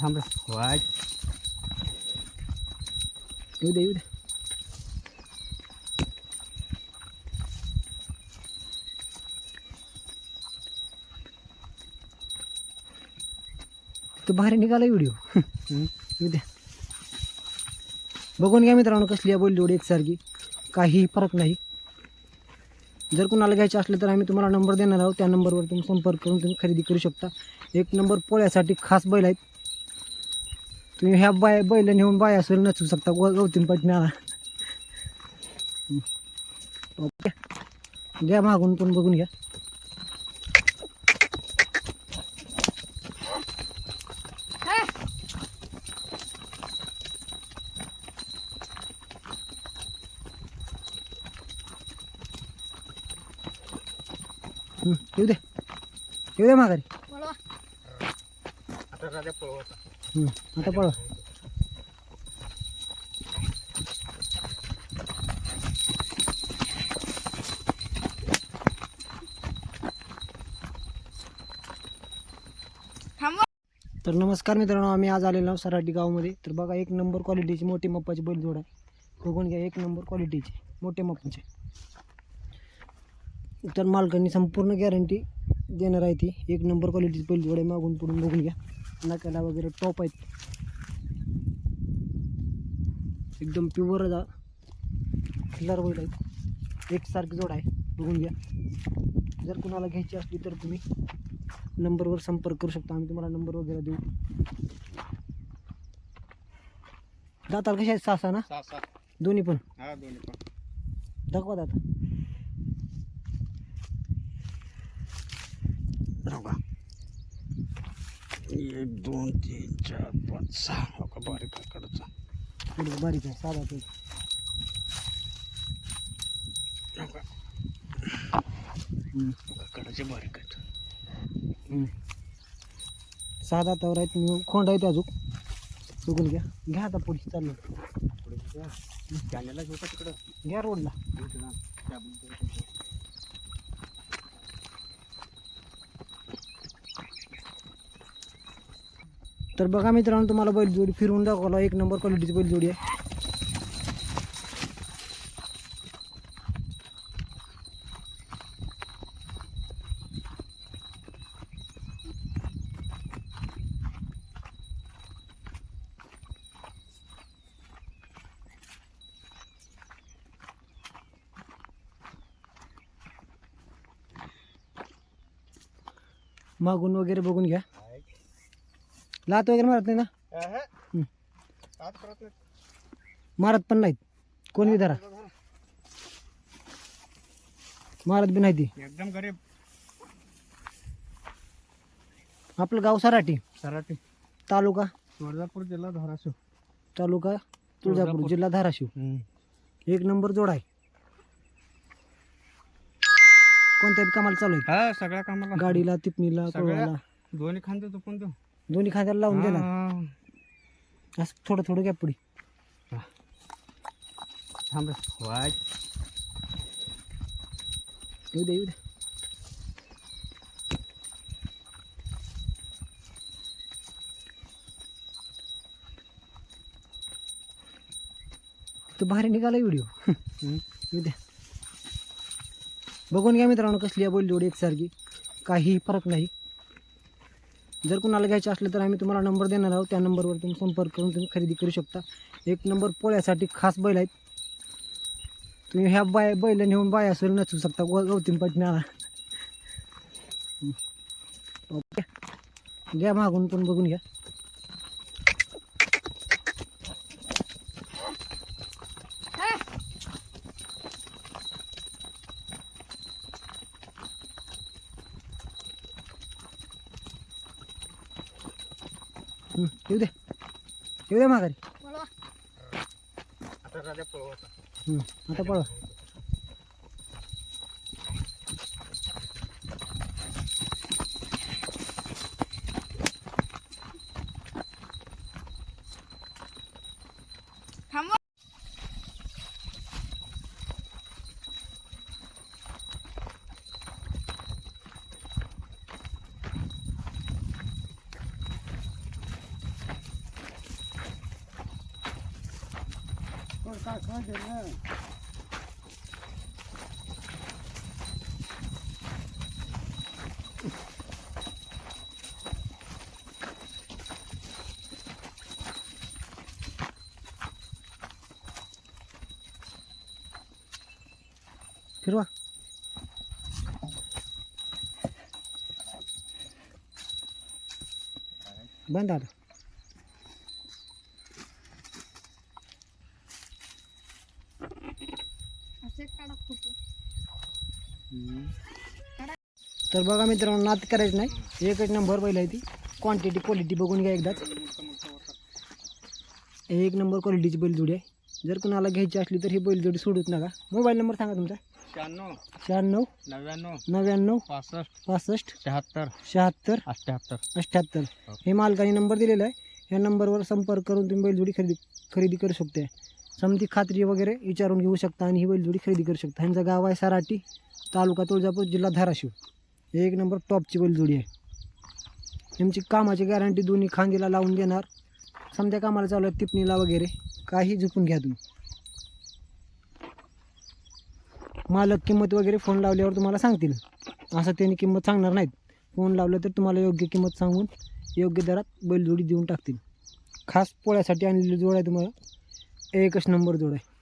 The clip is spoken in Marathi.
थांब वाट. येऊ दे येऊ दे. तो बाहेर निघाला व्हिडिओ. येऊ द्या बघून घ्या मित्रांनो कसली आहे बैल जोडी एकसारखी. काहीही फरक नाही. जर कुणाला घ्यायचे असले तर आम्ही तुम्हाला नंबर देणार आहोत. त्या नंबरवर तुम्ही संपर्क करून तुम्ही खरेदी करू शकता. एक नंबर पोळ्यासाठी खास बैल आहेत. तुम्ही ह्या बाय बैल नेऊन बाय नचू शकता. गौतम पटण्याला ओके. घ्या मागून पण बघून घ्या. येऊ दे. येऊ दे माघारी. आता पळवता आता पळवा तर नमस्कार मित्रांनो आम्ही आज आलेलो आहोत सराटी गावामध्ये. तर बघा एक नंबर क्वालिटीची मोठी मप्पाची बैल जोड आहे. बघून घ्या एक नंबर क्वालिटीची मोठे मप्पाचे. तर मालकांनी संपूर्ण गॅरंटी देणार आहे ती. एक नंबर क्वालिटीची बैल जोड आहे. मागून पुढून बघून घ्या. नाकाला वगैरे टॉप आहेत. एकदम प्युअर जा. किल्लार बैल आहेत. एकसारखी जोड आहे. बघून घ्या. जर कुणाला घ्यायची असली तर तुम्ही नंबरवर संपर्क करू शकता. आम्ही तुम्हाला नंबर वगैरे देऊ. दाताल कशा आहेत? सहा सहा ना? हा दोन्ही पण. दाखवा दाता. राहू का एक दोन तीन चार पाच सहा हो का बारीक कडचा बारीक आहे साधा तो. हो का. कडाचे बारीक आहेत. सहा दातावर आहेत मग खोंड आहेत अजून. बघून घ्या. घ्या आता पुढे चाललं कॅनेला घेऊ का तिकडं? घ्या रोडला. तर बघा मित्रांनो तुम्हाला बैलजोडी फिरवून दाखवला. एक नंबर क्वालिटीची बैलजोडी आहे. मागून वगैरे बघून घ्या. लात वगैरे मारत नाही ना? मारत पण नाहीत. कोण बी धरा. मारत बी नाही ती. एकदम गरीब. आपलं गाव सराटी. सराठी तालुका? तुळजापूर जिल्हा धाराशिव. तालुका? तुळजापूर तुळजापूर. जिल्हा धाराशिव. एक नंबर जोड आहे. कोणत्या बी कामाला चालू आहे हा सगळ्या कामाला. गाडीला तिपणीला सगळ्या. कोळवाला दोन्ही खांदे चुकून देऊ. दोन्ही खांद्याला लावून दे ना. असं थोडं थोडं घ्या पुढे. थांब वाट. येऊ दे येऊ दे. तो बाहेर निघाला व्हिडिओ. येऊ द्या बघून घ्या मित्रांनो कसली आहे बैल जोडी एकसारखी. काहीही फरक नाही. जर कुणाला घ्यायचे असले तर आम्ही तुम्हाला नंबर देणार आहोत. त्या नंबरवर तुम्ही संपर्क करून तुम्ही खरेदी करू शकता. एक नंबर पोळ्यासाठी खास बैल आहेत. तुम्ही ह्या बाय बैल नेऊन बाय असेल नचू शकता. गौतम पटण्याला ओके. घ्या मागून पण बघून घ्या. येऊ दे. येऊ दे माघारी. आता राजा पळवता हं, आता पळवा फिरवा बंद आता तर बघा मित्रांनो नात करायचं नाही. एकच नंबर पहिला आहे ती. क्वांटिटी क्वालिटी बघून घ्या एकदाच. एक नंबर क्वालिटीची बैलजोडी आहे. जर कुणाला घ्यायची असली तर ही बैलजोडी सोडूच नका. मोबाईल नंबर सांगा तुमचा. शहाण्णव. शहाण्णव. नव्याण्णव. नव्याण्णव. पासष्ट. पासष्ट. शहात्तर. शहात्तर. अठ्ठ्याहत्तर. अठ्ठ्याहत्तर. हो. हे मालकाने नंबर दिलेला आहे. ह्या नंबरवर संपर्क करून तुम्ही बैलजोडी खरेदी खरेदी करू शकते समती खात्री वगैरे विचारून घेऊ शकता आणि ही बैलजोडी खरेदी करू शकता. ह्यांचं गाव आहे सराटी तालुका तुळजापूर जिल्हा धाराशिव. हे एक नंबर टॉपची बैलजोडी आहे. यांची कामाची गॅरंटी दोन्ही खांदीला लावून देणार. समजा कामाला चालू आहे टिपणीला वगैरे. काही झुकून घ्या तुम्ही. मालक किंमत वगैरे फोन लावल्यावर तुम्हाला सांगतील. असं त्यांनी किंमत सांगणार नाहीत. फोन लावलं तर तुम्हाला योग्य किंमत सांगून योग्य दरात बैलजोडी देऊन टाकतील. खास पोळ्यासाठी आणलेली जोड आहे तुम्हाला. एकच नंबर जोड. आहे